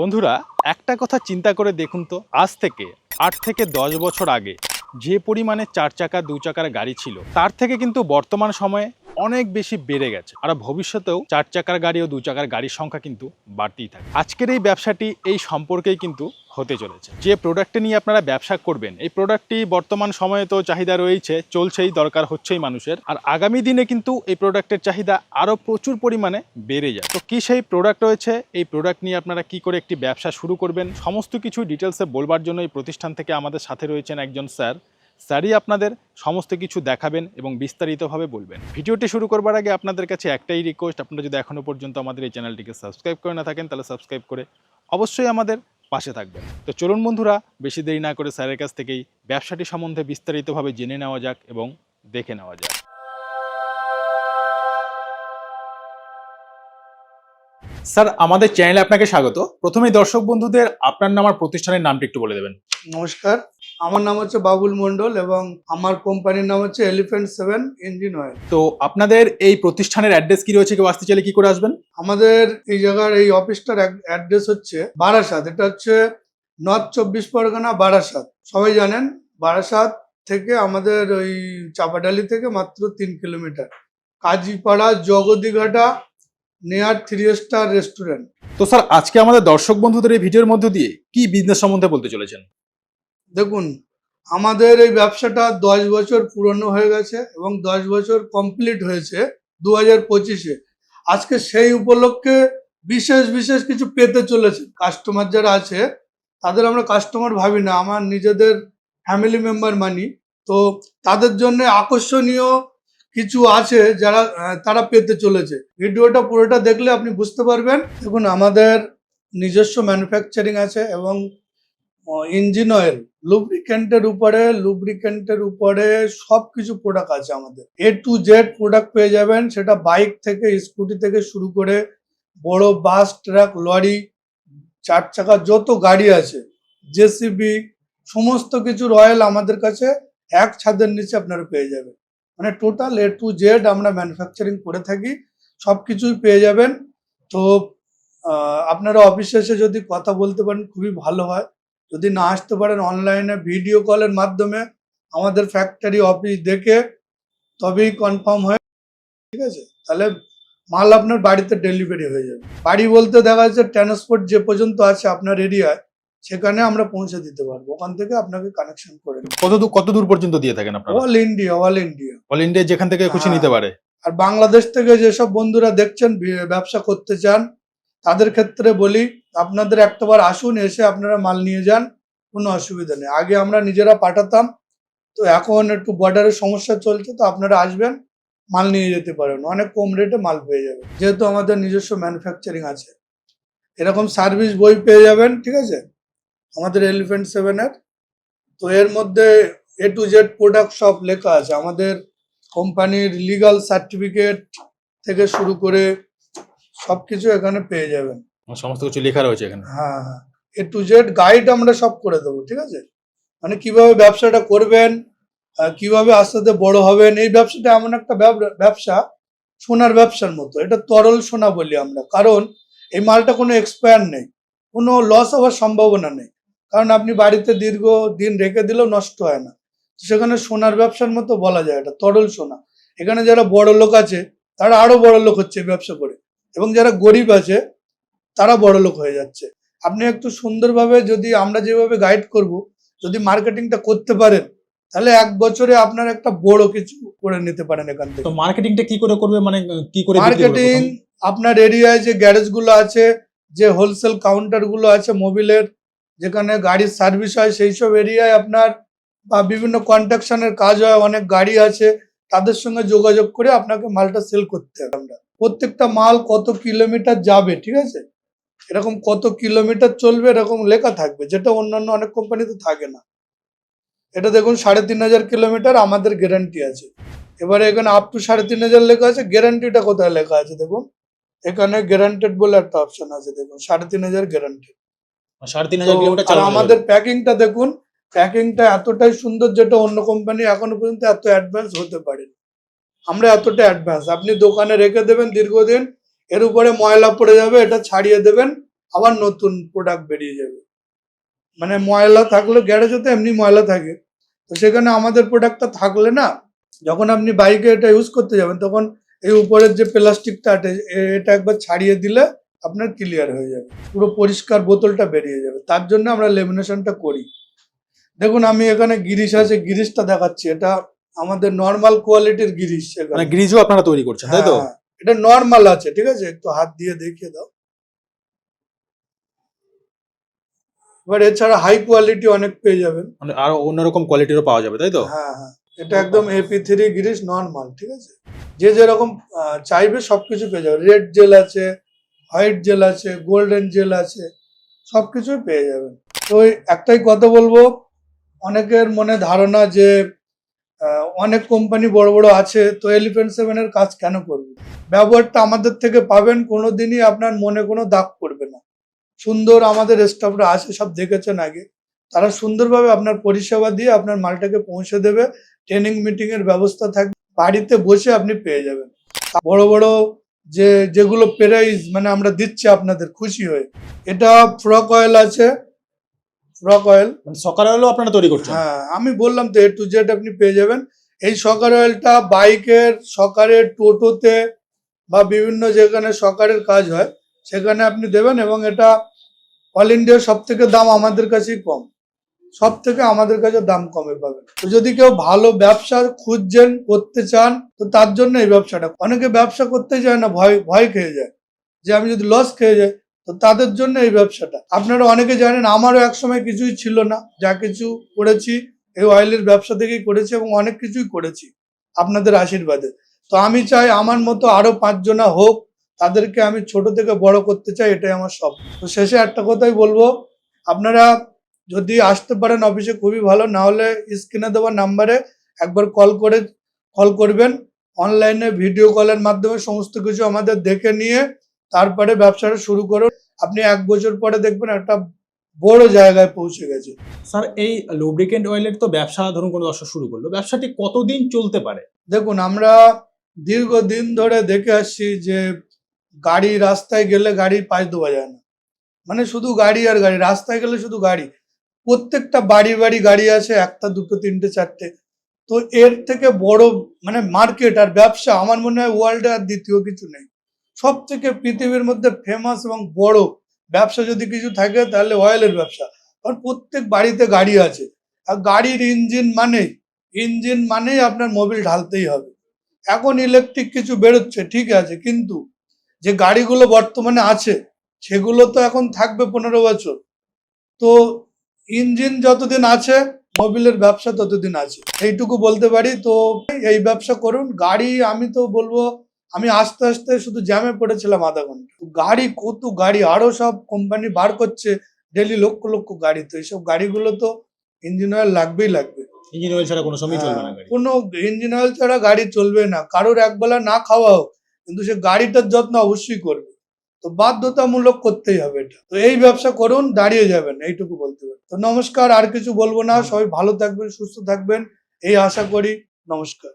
বন্ধুরা, একটা কথা চিন্তা করে দেখুন তো। আজ থেকে আট থেকে দশ বছর আগে যে পরিমাণে চার চাকা, দু চাকার গাড়ি ছিল, তার থেকে কিন্তু বর্তমান সময়ে অনেক বেশি বেড়ে গেছে। আর ভবিষ্যতেও চার চাকার গাড়ি ও দু চাকার গাড়ির সংখ্যা কিন্তু বাড়তেই থাকে। আজকের এই ব্যবসাটি এই সম্পর্কেই কিন্তু হতে চলেছে। যে প্রোডাক্টটি নিয়ে আপনারা ব্যবসা করবেন, এই প্রোডাক্টটি বর্তমান সময়ে তো চাহিদা রয়েছে চলছেই, দরকার হচ্ছেই মানুষের। আর আগামী দিনে কিন্তু এই প্রোডাক্টের চাহিদা আরও প্রচুর পরিমাণে বেড়ে যায় তো কি সেই প্রোডাক্ট রয়েছে? এই প্রোডাক্ট নিয়ে আপনারা কি করে একটি ব্যবসা শুরু করবেন? সমস্ত কিছু ডিটেলসে বলবার জন্য এই প্রতিষ্ঠান থেকে আমাদের সাথে রয়েছেন একজন স্যার স্যারই আপনাদের সমস্ত কিছু দেখাবেন এবং বিস্তারিতভাবে বলবেন। ভিডিওটি শুরু করবার আগে আপনাদের কাছে একটাই রিকোয়েস্ট আপনারা যদি এখনও পর্যন্ত আমাদের এই চ্যানেলটিকে সাবস্ক্রাইব করে না থাকেন, তাহলে সাবস্ক্রাইব করে অবশ্যই আমাদের পাশে থাকবেন। তো চলুন বন্ধুরা, বেশি দেরি না করে স্যারের কাছ থেকেই ব্যবসাটি সম্বন্ধে বিস্তারিতভাবে জেনে নেওয়া যাক এবং দেখে নেওয়া যাক। স্যার, আমাদের চ্যানেলে আপনাকে স্বাগত। প্রথমেই দর্শক বন্ধুদের আপনার নাম আর প্রতিষ্ঠানের নামটি একটু বলে দেবেন। নমস্কার আমার নাম হচ্ছে বাবুল মন্ডল এবং আমার কোম্পানির নাম হচ্ছে এলিফ্যান্ট সেভেন ইঞ্জিন অয়েল তো আপনাদের এই প্রতিষ্ঠানের অ্যাড্রেস কি রয়েছে? কেউ আসতে চাইলে কি করে আসবেন? আমাদের এই জায়গার এই অফিসটার অ্যাড্রেস হচ্ছে বারাসাত। এটা হচ্ছে নর্থ চব্বিশ পরগনা বারাসাত। সবাই জানেন বারাসাত থেকে আমাদের ওই চাপাডালি থেকে মাত্র তিন kilometre. Kazipara Jagadighata near three star restaurant তো স্যার আজকে আমাদের দর্শক বন্ধুদের এই ভিডিওর মধ্য দিয়ে কি বিজনেস সম্বন্ধে বলতে চলেছেন? দেখুন, আমাদের এই ব্যবসাটা দশ বছর পুরনো হয়ে গেছে এবং দশ বছর কমপ্লিট হয়েছে দু হাজার পঁচিশে। আজকে সেই উপলক্ষে বিশেষ বিশেষ কিছু পেতে চলেছে। কাস্টমার যারা আছে, তাদের আমরা কাস্টমার ভাবি না, আমার নিজেদের ফ্যামিলি মেম্বার মানি। তো তাদের জন্য আকর্ষণীয় কিছু আছে যারা তারা পেতে চলেছে। ভিডিওটা পুরোটা দেখলে আপনি বুঝতে পারবেন। দেখুন, আমাদের নিজস্ব ম্যানুফ্যাকচারিং আছে এবং ইঞ্জিন অয়েল লুব্রিকেন্টের উপরে লুব্রিকেন্টের উপরে সব কিছু প্রোডাক্ট আছে আমাদের। এ টু জেড প্রোডাক্ট পেয়ে যাবেন, সেটা বাইক থেকে স্কুটি থেকে শুরু করে বড় বাস ট্রাক লরি চার চাকা, যত গাড়ি আছে জেসিবি সমস্ত কিছুর অয়েল আমাদের কাছে এক ছাদের নিচে আপনারা পেয়ে যাবেন। মানে টোটাল এ টু জেড আমরা ম্যানুফ্যাকচারিং করে থাকি সব কিছুই পেয়ে যাবেন। তো আপনারা অফিসে এসে যদি কথা বলতে পারেন, খুবই ভালো হয়। যদি না আসতে পারেন অনলাইনে ভিডিও কলের মাধ্যমে আমাদের ফ্যাক্টরি অফিস দেখে তবেই কনফার্ম হয়। ঠিক আছে? তাহলে মাল আপনার বাড়িতে ডেলিভারি হয়ে যাবে। বাড়ি বলতে দেখা যাচ্ছে ট্রান্সপোর্ট যে পর্যন্ত আছে আপনার এরিয়ায় সেখানে আমরা পৌঁছে দিতে পারব। ওখান থেকে আপনাকে কানেকশন করে কত দূর কত দূর পর্যন্ত দিয়ে থাকেন আপনারা? All India all India all India যেখান থেকে খুশি হ্যাঁ। নিতে পারে। আর বাংলাদেশ থেকে যেসব বন্ধুরা দেখছেন ব্যবসা করতে চান তাদের ক্ষেত্রে বলি, আপনাদের একটাবার আসুন, এসে আপনারা মাল নিয়ে যান, কোনো অসুবিধা নেই। আগে আমরা নিজেরা পাঠাতাম, তো এখন একটু বর্ডারের সমস্যা চলছে, তো আপনারা আসবেন, মাল নিয়ে যেতে পারেন। অনেক কম রেটে মাল পেয়ে যাবেন। যেহেতু আমাদের নিজস্ব ম্যানুফ্যাকচারিং আছে। এরকম সার্ভিস বই পেয়ে যাবেন, ঠিক আছে? আমাদের এলিফেন্ট সেভেনের তো এর মধ্যে এ টু জেড প্রোডাক্ট সব লেখা আছে। আমাদের কোম্পানির লিগাল সার্টিফিকেট থেকে শুরু করে সবকিছু এখানে পেয়ে যাবেন। সমস্ত কিছু লেখা রয়েছে এখানে। হ্যাঁ এ টু জেড গাইড আমরা সব করে দেবো ঠিক আছে? মানে কীভাবে ব্যবসাটা করবেন কীভাবে আস্তে আস্তে বড় হবেন এই ব্যবসাটা এমন একটা ব্যবসা সোনার ব্যবসার মতো। এটা তরল সোনা বলি আমরা। কারণ এই মালটা কোনো এক্সপায়ার নেই। কোনো লস হওয়ার সম্ভাবনা নেই। কারণ আপনি বাড়িতে দীর্ঘ দিন রেখে দিলেও নষ্ট হয় না। সেখানে সোনার ব্যবসার মতো বলা যায় এটা তরল সোনা। এখানে যারা বড় লোক আছে তারা আরও বড় লোক হচ্ছে ব্যবসা করে। এবং যারা গরিব আছে তারা বড় লোক হয়ে যাচ্ছে। আপনি একটু সুন্দরভাবে যদি আমরা যেভাবে গাইড করব যদি মার্কেটিংটা করতে পারেন তাহলে এক বছরে আপনার একটা বড় কিছু করে নিতে পারেন এখান থেকে। তো মার্কেটিংটা কি করে করবে? মানে কি করে মার্কেটিং আপনার এরিয়ায় যে গ্যারেজগুলো আছে যে হোলসেল কাউন্টারগুলো আছে মোবিলের যেখানে গাড়ির সার্ভিস হয় সেই সব এরিয়ায় আপনার বা বিভিন্ন কন্ট্রাকশনের কাজ হয় অনেক গাড়ি আছে তাদের সঙ্গে যোগাযোগ করে আপনাকে মালটা সেল করতে হবে। আমরা প্রত্যেকটা মাল কত কিলোমিটার যাবে ঠিক আছে? এরকম কত কিলোমিটার চলবে এরকম লেখা থাকবে যেটা অন্যান্য অনেক কোম্পানিতে থাকে না। এটা দেখুন সাড়ে তিন হাজার কিলোমিটার আমাদের গ্যারান্টি আছে। এবারে এখানে আপ টু সাড়ে তিন হাজার লেখা আছে গ্যারান্টিটা কোথায় লেখা আছে দেখুন? এখানে গ্যারান্টেড বলে একটা অপশন আছে দেখুন সাড়ে তিন হাজার গ্যারান্টেড সাড়ে তিন হাজার কিলোমিটার আমাদের। প্যাকিংটা দেখুন প্যাকিংটা এতটাই সুন্দর যেটা অন্য কোম্পানি এখনও পর্যন্ত এত অ্যাডভান্স হতে পারেনি। আমরা এতটা অ্যাডভান্স আপনি দোকানে রেখে দেবেন দীর্ঘদিন, এর উপরে ময়লা পড়ে যাবে, এটা ছাড়িয়ে দেবেন, আবার নতুন প্রোডাক্ট বেরিয়ে যাবে। মানে ময়লা থাকলে গ্যারেজে তো এমনি ময়লা থাকে। তো সেখানে আমাদের প্রোডাক্টটা থাকলে না, যখন আপনি বাইকে এটা ইউজ করতে যাবেন, তখন এই উপরের যে প্লাস্টিকটা আটে এটা একবার ছাড়িয়ে দিলে আপনার ক্লিয়ার হয়ে যাবে। পুরো পরিষ্কার বোতলটা বেরিয়ে যাবে। তার জন্য আমরা লেমিনেশনটা করি। দেখুন, আমি এখানে গিরিশ আছে, গিরিশটা দেখাচ্ছি। এটা আমাদের নর্মাল কোয়ালিটির এখানে। মানে গ্রিজও আপনারা তৈরি করছেন তাই তো? হ্যাঁ, এটা নর্মাল আছে ঠিক আছে? একটু হাত দিয়ে দেখিয়ে দাও। এবার এছাড়া হাই কোয়ালিটি অনেক পেয়ে যাবেন। মানে আরও অন্যরকম কোয়ালিটিরও পাওয়া যাবে তাই তো? হ্যাঁ হ্যাঁ। এটা একদম এপি থ্রি গিরিশ নর্মাল ঠিক আছে? যে যেরকম চাইবে সবকিছু পেয়ে যাবে। রেড জেল আছে হোয়াইট জেল আছে গোল্ডেন জেল আছে সবকিছুই পেয়ে যাবেন। তো ওই একটাই কথা বলব অনেকের মনে ধারণা যে অনেক কোম্পানি বড় বড় আছে, তো এলিফেন্ট সেভেনের কাজ কেন করবে? ব্যবহারটা আমাদের থেকে পাবেন, কোনোদিনই আপনার মনে কোনো দাগ করবে না। সুন্দর আমাদের স্টাফরা আছে, সব দেখেছেন আগে। তারা সুন্দরভাবে আপনার পরিষেবা দিয়ে আপনার মালটাকে পৌঁছে দেবে ট্রেনিং মিটিংয়ের ব্যবস্থা থাকবে, বাড়িতে বসে আপনি পেয়ে যাবেন। বড় বড় যে, যেগুলো প্রাইজ মানে আমরা দিচ্ছি আপনাদের খুশি হয়ে। এটা ফ্রক অয়েল আছে ফ্রক অয়েল মানে সকালে হলেও আপনারা তৈরি করছেন? হ্যাঁ আমি বললাম তো এ টু জেড আপনি পেয়ে যাবেন। এই সকার অয়েলটা বাইকের সকারের টোটোতে বা বিভিন্ন যেখানে সকারের কাজ হয় সেখানে আপনি দেবেন এবং এটা অল ইন্ডিয়ার সব থেকে দাম আমাদের কাছেই কম। সব থেকে আমাদের কাছে দাম কমে পাবেন। তো যদি কেউ ভালো ব্যবসা খুঁজছেন করতে চান তো তার জন্য এই ব্যবসাটা। অনেকে ব্যবসা করতে চায় না ভয় ভয় খেয়ে যায়। যে আমি যদি লস খেয়ে যাই তো তাদের জন্য এই ব্যবসাটা। আপনারা অনেকে জানেন, আমারও একসময় কিছুই ছিল না। যা কিছু করেছি, এই অয়েলের ব্যবসা থেকেই করেছি এবং অনেক কিছুই করেছি আপনাদের আশীর্বাদে। তো আমি চাই আমার মতো আরও পাঁচজনা হোক, তাদেরকে আমি ছোট থেকে বড় করতে চাই, এটাই আমার স্বপ্ন। তো শেষে একটা কথাই বলব, আপনারা যদি আসতে পারেন অফিসে, খুবই ভালো। না হলে স্ক্রিনে দেওয়া নাম্বারে একবার কল করে, কল করবেন। অনলাইনে ভিডিও কলের মাধ্যমে সমস্ত কিছু আমাদের দেখে নিয়ে তারপরে ব্যবসাটা শুরু করুন আপনি এক বছর পরে দেখবেন একটা বড় জায়গায় পৌঁছে গেছে। স্যার এই লুব্রিকেন্ট অয়েলের তো ব্যবসা ধরুন কোনো দর্শক শুরু করল ব্যবসাটি কতদিন চলতে পারে? দেখুন আমরা দীর্ঘদিন ধরে দেখে আসছি যে গাড়ি রাস্তায় গেলে গাড়ি পাশ দেওয়া যায় না। মানে শুধু গাড়ি আর গাড়ি রাস্তায় গেলে শুধু গাড়ি। প্রত্যেকটা বাড়ি বাড়ি গাড়ি আছে একটা দুটো তিনটে চারটে। তো এর থেকে বড় মানে মার্কেট আর ব্যবসা আমার মনে হয় ওয়ার্ল্ডে আর দ্বিতীয় কিছু নেই। সব থেকে পৃথিবীর মধ্যে ফেমাস এবং বড় ব্যবসা যদি কিছু থাকে, তাহলে অয়েলের ব্যবসা। কারণ প্রত্যেক বাড়িতে গাড়ি আছে। আর গাড়ির ইঞ্জিন মানেই ইঞ্জিন মানেই আপনার মোবিল ঢালতেই হবে। এখন ইলেকট্রিক কিছু বেরোচ্ছে, ঠিক আছে, কিন্তু যে গাড়িগুলো বর্তমানে আছে, সেগুলো তো এখন থাকবে পনেরো বছর। তো ইঞ্জিন যতদিন আছে মোবিলের ব্যবসা ততদিন আছে। এইটুকু বলতে পারি, তো এই ব্যবসা করুন। গাড়ি আমি তো বলব আমি আস্তে আস্তে শুধু জ্যামে পড়েছিলাম আধা ঘণ্টা। গাড়ি কত গাড়ি আরও সব কোম্পানি বার করছে ডেলি লক্ষ লক্ষ গাড়ি। তো এইসব গাড়িগুলো তো ইঞ্জিন অয়েল লাগবেই লাগবে। ইঞ্জিন অয়েল ছাড়া কোনো সময় চলবে না গাড়ি। হ্যাঁ, কোনো ইঞ্জিন অয়েল ছাড়া গাড়ি চলবে না। কারোর একবেলা না খাওয়া হোক কিন্তু সে গাড়িটার যত্ন অবশ্যই করবে। তো বাধ্যতামূলক করতেই হবে এটা। তো এই ব্যবসা করুন দাঁড়িয়ে যাবেন এইটুকু বলতে পারি। তো নমস্কার আর কিছু বলব না। সবাই ভালো থাকবেন সুস্থ থাকবেন। এই আশা করি নমস্কার।